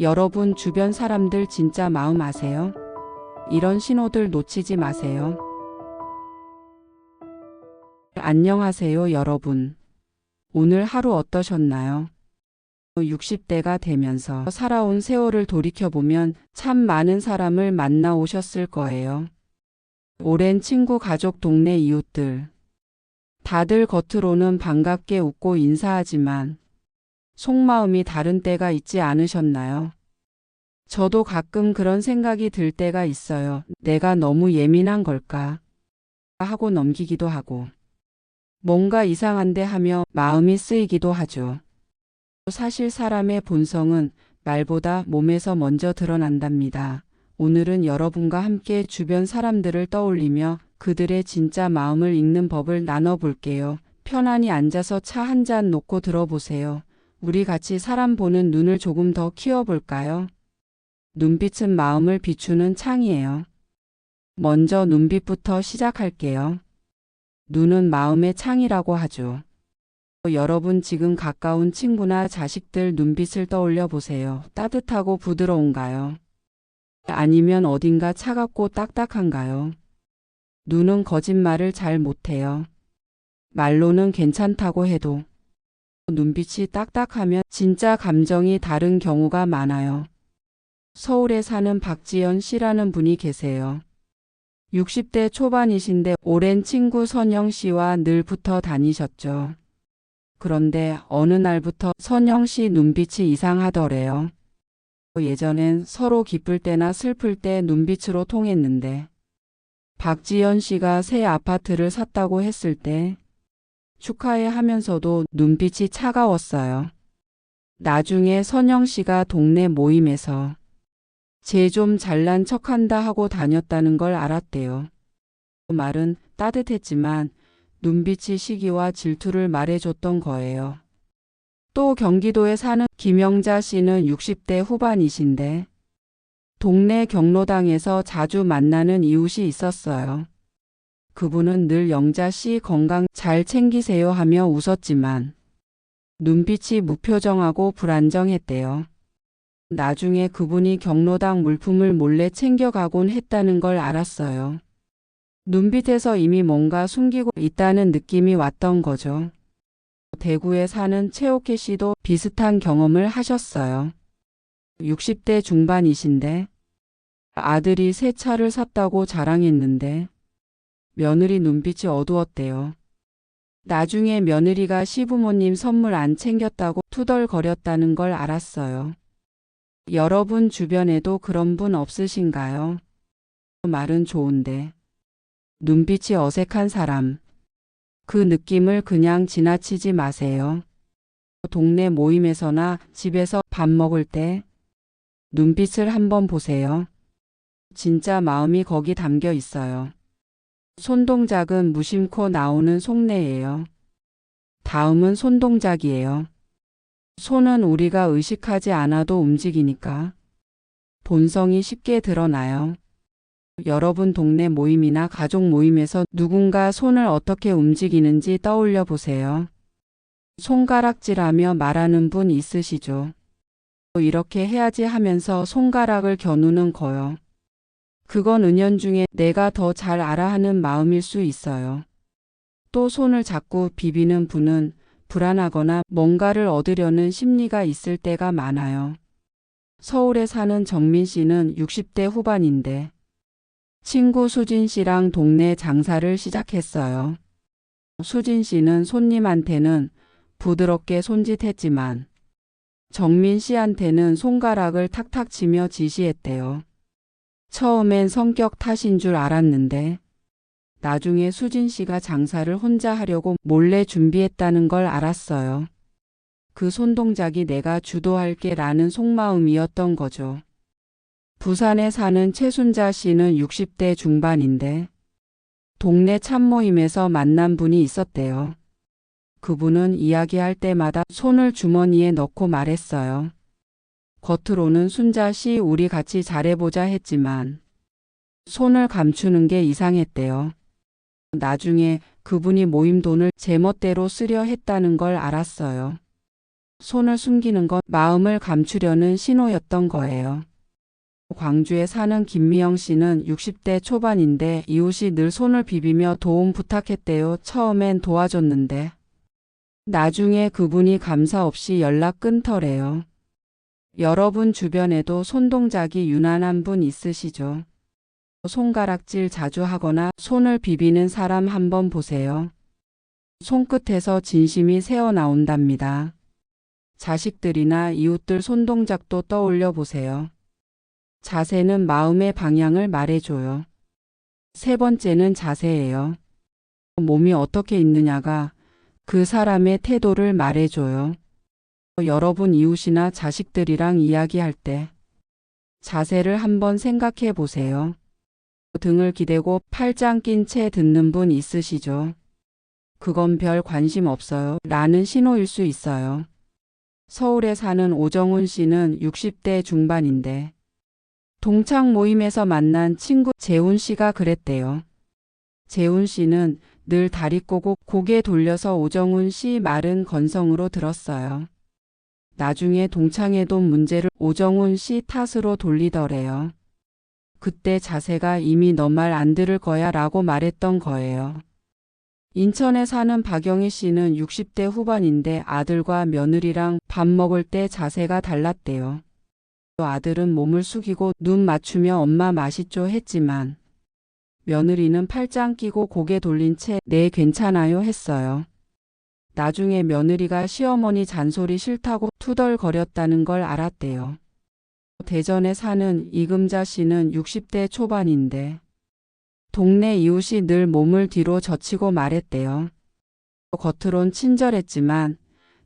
여러분 주변 사람들 진짜 마음 아세요? 이런 신호들 놓치지 마세요. 안녕하세요, 여러분. 오늘 하루 어떠셨나요? 60대가 되면서 살아온 세월을 돌이켜보면 참 많은 사람을 만나 오셨을 거예요. 오랜 친구, 가족, 동네 이웃들. 다들 겉으로는 반갑게 웃고 인사하지만 속마음이 다른 때가 있지 않으셨나요? 저도 가끔 그런 생각이 들 때가 있어요. 내가 너무 예민한 걸까? 하고 넘기기도 하고. 뭔가 이상한데 하며 마음이 쓰이기도 하죠. 사실 사람의 본성은 말보다 몸에서 먼저 드러난답니다. 오늘은 여러분과 함께 주변 사람들을 떠올리며 그들의 진짜 마음을 읽는 법을 나눠볼게요. 편안히 앉아서 차 한 잔 놓고 들어보세요. 우리 같이 사람 보는 눈을 조금 더 키워볼까요? 눈빛은 마음을 비추는 창이에요. 먼저 눈빛부터 시작할게요. 눈은 마음의 창이라고 하죠. 여러분 지금 가까운 친구나 자식들 눈빛을 떠올려 보세요. 따뜻하고 부드러운가요? 아니면 어딘가 차갑고 딱딱한가요? 눈은 거짓말을 잘 못해요. 말로는 괜찮다고 해도 눈빛이 딱딱하면 진짜 감정이 다른 경우가 많아요. 서울에 사는 박지연 씨라는 분이 계세요. 60대 초반이신데 오랜 친구 선영 씨와 늘 붙어 다니셨죠. 그런데 어느 날부터 선영 씨 눈빛이 이상하더래요. 예전엔 서로 기쁠 때나 슬플 때 눈빛으로 통했는데 박지연 씨가 새 아파트를 샀다고 했을 때 축하해 하면서도 눈빛이 차가웠어요. 나중에 선영 씨가 동네 모임에서 쟤 좀 잘난 척한다 하고 다녔다는 걸 알았대요. 말은 따뜻했지만 눈빛이 시기와 질투를 말해줬던 거예요. 또 경기도에 사는 김영자 씨는 60대 후반이신데 동네 경로당에서 자주 만나는 이웃이 있었어요. 그분은 늘 영자 씨 건강 잘 챙기세요 하며 웃었지만 눈빛이 무표정하고 불안정했대요. 나중에 그분이 경로당 물품을 몰래 챙겨가곤 했다는 걸 알았어요. 눈빛에서 이미 뭔가 숨기고 있다는 느낌이 왔던 거죠. 대구에 사는 최옥희 씨도 비슷한 경험을 하셨어요. 60대 중반이신데 아들이 새 차를 샀다고 자랑했는데 며느리 눈빛이 어두웠대요. 나중에 며느리가 시부모님 선물 안 챙겼다고 투덜거렸다는 걸 알았어요. 여러분 주변에도 그런 분 없으신가요? 말은 좋은데 눈빛이 어색한 사람. 그 느낌을 그냥 지나치지 마세요. 동네 모임에서나 집에서 밥 먹을 때 눈빛을 한번 보세요. 진짜 마음이 거기 담겨 있어요. 손동작은 무심코 나오는 속내예요. 다음은 손동작이에요. 손은 우리가 의식하지 않아도 움직이니까 본성이 쉽게 드러나요. 여러분 동네 모임이나 가족 모임에서 누군가 손을 어떻게 움직이는지 떠올려 보세요. 손가락질하며 말하는 분 있으시죠? 이렇게 해야지 하면서 손가락을 겨누는 거요. 그건 은연중에 내가 더 잘 알아 하는 마음일 수 있어요. 또 손을 잡고 비비는 분은 불안하거나 뭔가를 얻으려는 심리가 있을 때가 많아요. 서울에 사는 정민 씨는 60대 후반인데 친구 수진 씨랑 동네 장사를 시작했어요. 수진 씨는 손님한테는 부드럽게 손짓했지만 정민 씨한테는 손가락을 탁탁 치며 지시했대요. 처음엔 성격 탓인 줄 알았는데 나중에 수진 씨가 장사를 혼자 하려고 몰래 준비했다는 걸 알았어요. 그 손동작이 내가 주도할게 라는 속마음이었던 거죠. 부산에 사는 최순자 씨는 60대 중반인데 동네 참모임에서 만난 분이 있었대요. 그분은 이야기할 때마다 손을 주머니에 넣고 말했어요. 겉으로는 순자 씨 우리 같이 잘해보자 했지만 손을 감추는 게 이상했대요. 나중에 그분이 모임 돈을 제멋대로 쓰려 했다는 걸 알았어요. 손을 숨기는 건 마음을 감추려는 신호였던 거예요. 광주에 사는 김미영 씨는 60대 초반인데 이웃이 늘 손을 비비며 도움 부탁했대요. 처음엔 도와줬는데 나중에 그분이 감사 없이 연락 끊더래요. 여러분 주변에도 손동작이 유난한 분 있으시죠? 손가락질 자주 하거나 손을 비비는 사람 한번 보세요. 손끝에서 진심이 새어 나온답니다. 자식들이나 이웃들 손동작도 떠올려 보세요. 자세는 마음의 방향을 말해줘요. 세 번째는 자세예요. 몸이 어떻게 있느냐가 그 사람의 태도를 말해줘요. 여러분 이웃이나 자식들이랑 이야기할 때 자세를 한번 생각해 보세요. 등을 기대고 팔짱 낀 채 듣는 분 있으시죠? 그건 별 관심 없어요. 라는 신호일 수 있어요. 서울에 사는 오정훈 씨는 60대 중반인데 동창 모임에서 만난 친구 재훈 씨가 그랬대요. 재훈 씨는 늘 다리 꼬고 고개 돌려서 오정훈 씨 말은 건성으로 들었어요. 나중에 동창회도 문제를 오정훈 씨 탓으로 돌리더래요. 그때 자세가 이미 너 말 안 들을 거야 라고 말했던 거예요. 인천에 사는 박영희 씨는 60대 후반인데 아들과 며느리랑 밥 먹을 때 자세가 달랐대요. 아들은 몸을 숙이고 눈 맞추며 엄마 맛있죠 했지만 며느리는 팔짱 끼고 고개 돌린 채 네 괜찮아요 했어요. 나중에 며느리가 시어머니 잔소리 싫다고 투덜거렸다는 걸 알았대요. 대전에 사는 이금자 씨는 60대 초반인데 동네 이웃이 늘 몸을 뒤로 젖히고 말했대요. 겉으론 친절했지만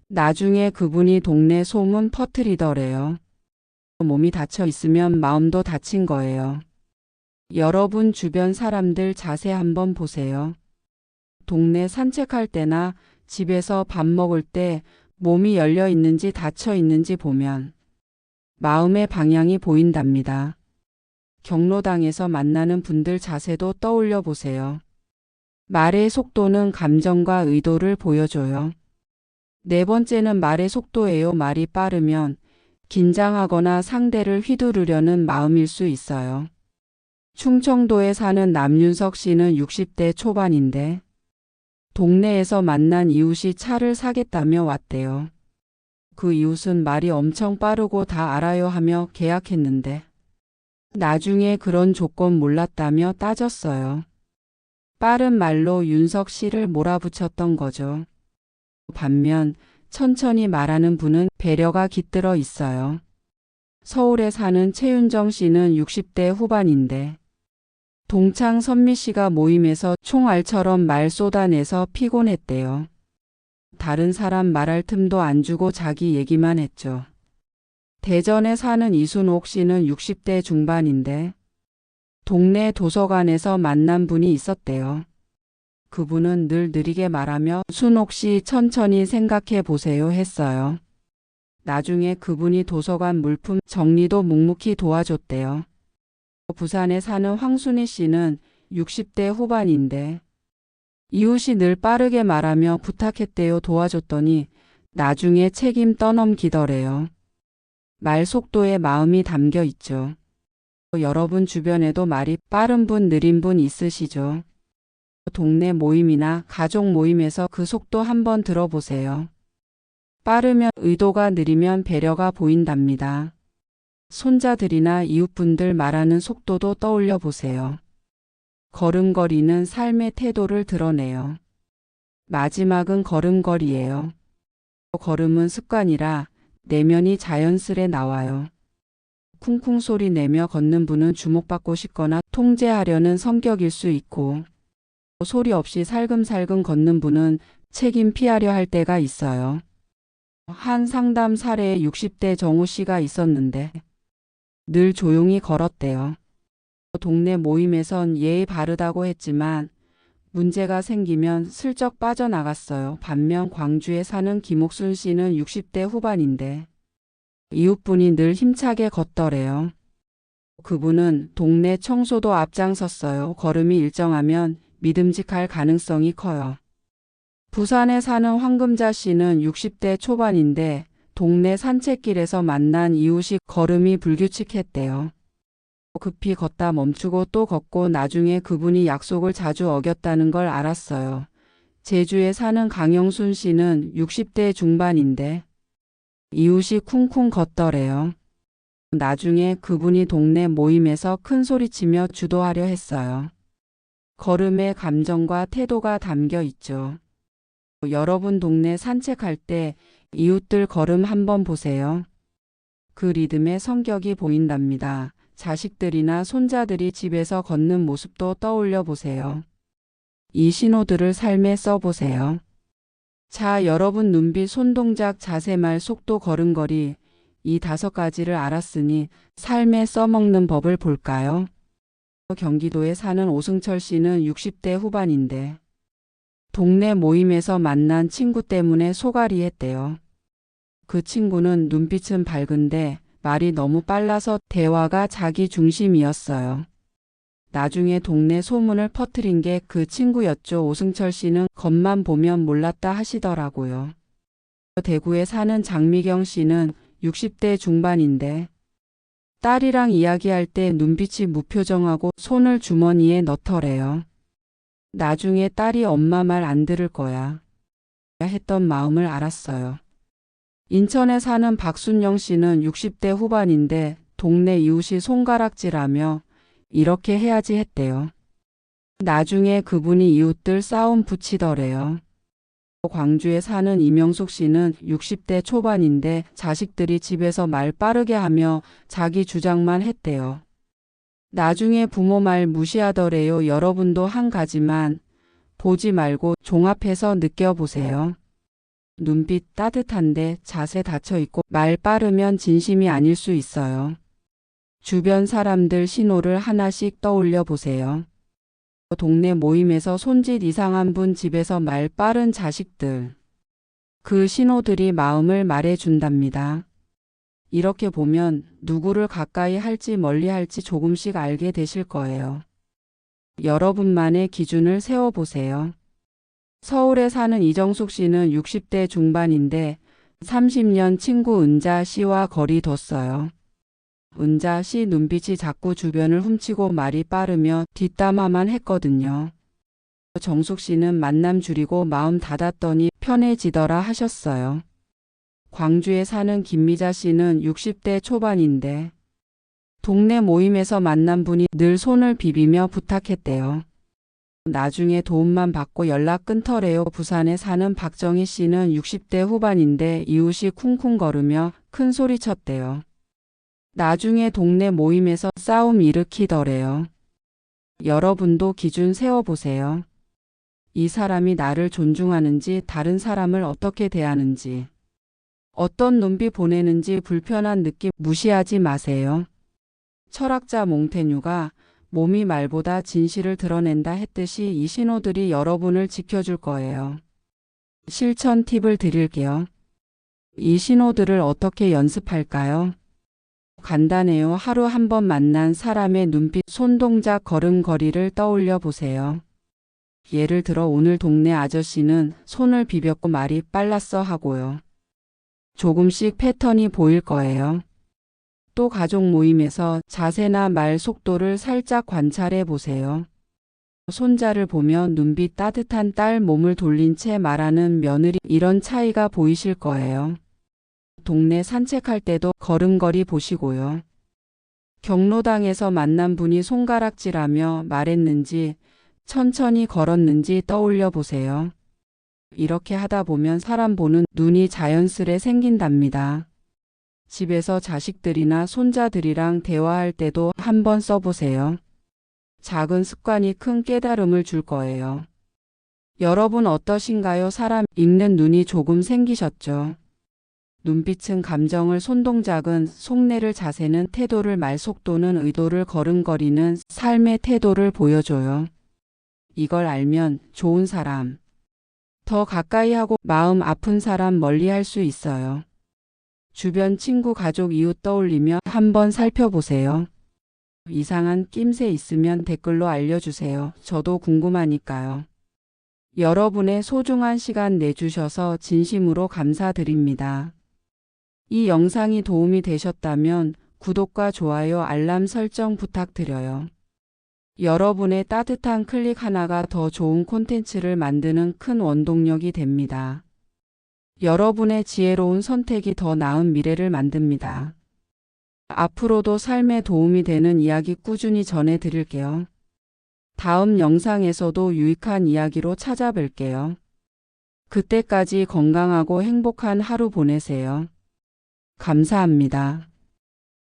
나중에 그분이 동네 소문 퍼뜨리더래요. 몸이 다쳐 있으면 마음도 다친 거예요. 여러분 주변 사람들 자세 한번 보세요. 동네 산책할 때나 집에서 밥 먹을 때 몸이 열려 있는지 닫혀 있는지 보면 마음의 방향이 보인답니다. 경로당에서 만나는 분들 자세도 떠올려 보세요. 말의 속도는 감정과 의도를 보여줘요. 네 번째는 말의 속도예요. 말이 빠르면 긴장하거나 상대를 휘두르려는 마음일 수 있어요. 충청도에 사는 남윤석 씨는 60대 초반인데 동네에서 만난 이웃이 차를 사겠다며 왔대요. 그 이웃은 말이 엄청 빠르고 다 알아요 하며 계약했는데 나중에 그런 조건 몰랐다며 따졌어요. 빠른 말로 윤석 씨를 몰아붙였던 거죠. 반면 천천히 말하는 분은 배려가 깃들어 있어요. 서울에 사는 최윤정 씨는 60대 후반인데 동창 선미 씨가 모임에서 총알처럼 말 쏟아내서 피곤했대요. 다른 사람 말할 틈도 안 주고 자기 얘기만 했죠. 대전에 사는 이순옥 씨는 60대 중반인데 동네 도서관에서 만난 분이 있었대요. 그분은 늘 느리게 말하며 순옥 씨 천천히 생각해 보세요 했어요. 나중에 그분이 도서관 물품 정리도 묵묵히 도와줬대요. 부산에 사는 황순희 씨는 60대 후반인데 이웃이 늘 빠르게 말하며 부탁했대요 도와줬더니 나중에 책임 떠넘기더래요. 말 속도에 마음이 담겨 있죠. 여러분 주변에도 말이 빠른 분, 느린 분 있으시죠? 동네 모임이나 가족 모임에서 그 속도 한번 들어보세요. 빠르면 의도가 느리면 배려가 보인답니다. 손자들이나 이웃분들 말하는 속도도 떠올려 보세요. 걸음걸이는 삶의 태도를 드러내요. 마지막은 걸음걸이예요. 걸음은 습관이라 내면이 자연스레 나와요. 쿵쿵 소리 내며 걷는 분은 주목받고 싶거나 통제하려는 성격일 수 있고 소리 없이 살금살금 걷는 분은 책임 피하려 할 때가 있어요. 한 상담 사례에 60대 정우 씨가 있었는데 늘 조용히 걸었대요. 동네 모임에선 예의 바르다고 했지만 문제가 생기면 슬쩍 빠져나갔어요. 반면 광주에 사는 김옥순 씨는 60대 후반인데 이웃분이 늘 힘차게 걷더래요. 그분은 동네 청소도 앞장섰어요. 걸음이 일정하면 믿음직할 가능성이 커요. 부산에 사는 황금자 씨는 60대 초반인데 동네 산책길에서 만난 이웃이 걸음이 불규칙했대요. 급히 걷다 멈추고 또 걷고 나중에 그분이 약속을 자주 어겼다는 걸 알았어요. 제주에 사는 강영순 씨는 60대 중반인데 이웃이 쿵쿵 걷더래요. 나중에 그분이 동네 모임에서 큰 소리치며 주도하려 했어요. 걸음에 감정과 태도가 담겨 있죠. 여러분 동네 산책할 때 이웃들 걸음 한번 보세요. 그 리듬의 성격이 보인답니다. 자식들이나 손자들이 집에서 걷는 모습도 떠올려 보세요. 이 신호들을 삶에 써보세요. 자, 여러분 눈빛, 손동작, 자세, 말, 속도, 걸음걸이 이 다섯 가지를 알았으니 삶에 써먹는 법을 볼까요? 경기도에 사는 오승철 씨는 60대 후반인데 동네 모임에서 만난 친구 때문에 소갈이 했대요. 그 친구는 눈빛은 밝은데 말이 너무 빨라서 대화가 자기 중심이었어요. 나중에 동네 소문을 퍼뜨린 게 그 친구였죠. 오승철 씨는 겉만 보면 몰랐다 하시더라고요. 대구에 사는 장미경 씨는 60대 중반인데 딸이랑 이야기할 때 눈빛이 무표정하고 손을 주머니에 넣더래요. 나중에 딸이 엄마 말 안 들을 거야. 했던 마음을 알았어요. 인천에 사는 박순영 씨는 60대 후반인데 동네 이웃이 손가락질하며 이렇게 해야지 했대요. 나중에 그분이 이웃들 싸움 붙이더래요. 광주에 사는 이명숙 씨는 60대 초반인데 자식들이 집에서 말 빠르게 하며 자기 주장만 했대요. 나중에 부모 말 무시하더래요. 여러분도 한 가지만 보지 말고 종합해서 느껴보세요. 눈빛 따뜻한데 자세 닫혀 있고 말 빠르면 진심이 아닐 수 있어요. 주변 사람들 신호를 하나씩 떠올려 보세요. 동네 모임에서 손짓 이상한 분 집에서 말 빠른 자식들. 그 신호들이 마음을 말해준답니다. 이렇게 보면 누구를 가까이 할지 멀리 할지 조금씩 알게 되실 거예요. 여러분만의 기준을 세워보세요. 서울에 사는 이정숙 씨는 60대 중반인데 30년 친구 은자 씨와 거리 뒀어요. 은자 씨 눈빛이 자꾸 주변을 훔치고 말이 빠르며 뒷담화만 했거든요. 정숙 씨는 만남 줄이고 마음 닫았더니 편해지더라 하셨어요. 광주에 사는 김미자 씨는 60대 초반인데 동네 모임에서 만난 분이 늘 손을 비비며 부탁했대요. 나중에 도움만 받고 연락 끊더래요. 부산에 사는 박정희 씨는 60대 후반인데 이웃이 쿵쿵 거르며 큰 소리 쳤대요. 나중에 동네 모임에서 싸움 일으키더래요. 여러분도 기준 세워보세요. 이 사람이 나를 존중하는지 다른 사람을 어떻게 대하는지 어떤 눈빛 보내는지 불편한 느낌 무시하지 마세요. 철학자 몽테뉴가 몸이 말보다 진실을 드러낸다 했듯이 이 신호들이 여러분을 지켜줄 거예요. 실천 팁을 드릴게요. 이 신호들을 어떻게 연습할까요? 간단해요. 하루 한 번 만난 사람의 눈빛, 손동작, 걸음걸이를 떠올려 보세요. 예를 들어 오늘 동네 아저씨는 손을 비볐고 말이 빨랐어 하고요. 조금씩 패턴이 보일 거예요. 또 가족 모임에서 자세나 말 속도를 살짝 관찰해 보세요. 손자를 보면 눈빛 따뜻한 딸 몸을 돌린 채 말하는 며느리 이런 차이가 보이실 거예요. 동네 산책할 때도 걸음걸이 보시고요. 경로당에서 만난 분이 손가락질하며 말했는지 천천히 걸었는지 떠올려 보세요. 이렇게 하다 보면 사람 보는 눈이 자연스레 생긴답니다. 집에서 자식들이나 손자들이랑 대화할 때도 한번 써보세요. 작은 습관이 큰 깨달음을 줄 거예요. 여러분 어떠신가요? 사람 읽는 눈이 조금 생기셨죠? 눈빛은 감정을 손동작은 속내를 자세는 태도를 말 속도는 의도를 걸음걸이는 삶의 태도를 보여줘요. 이걸 알면 좋은 사람, 더 가까이 하고 마음 아픈 사람 멀리 할 수 있어요. 주변 친구, 가족, 이웃 떠올리며 한번 살펴보세요. 이상한 낌새 있으면 댓글로 알려주세요. 저도 궁금하니까요. 여러분의 소중한 시간 내주셔서 진심으로 감사드립니다. 이 영상이 도움이 되셨다면 구독과 좋아요, 알람 설정 부탁드려요. 여러분의 따뜻한 클릭 하나가 더 좋은 콘텐츠를 만드는 큰 원동력이 됩니다. 여러분의 지혜로운 선택이 더 나은 미래를 만듭니다. 앞으로도 삶에 도움이 되는 이야기 꾸준히 전해드릴게요. 다음 영상에서도 유익한 이야기로 찾아뵐게요. 그때까지 건강하고 행복한 하루 보내세요. 감사합니다.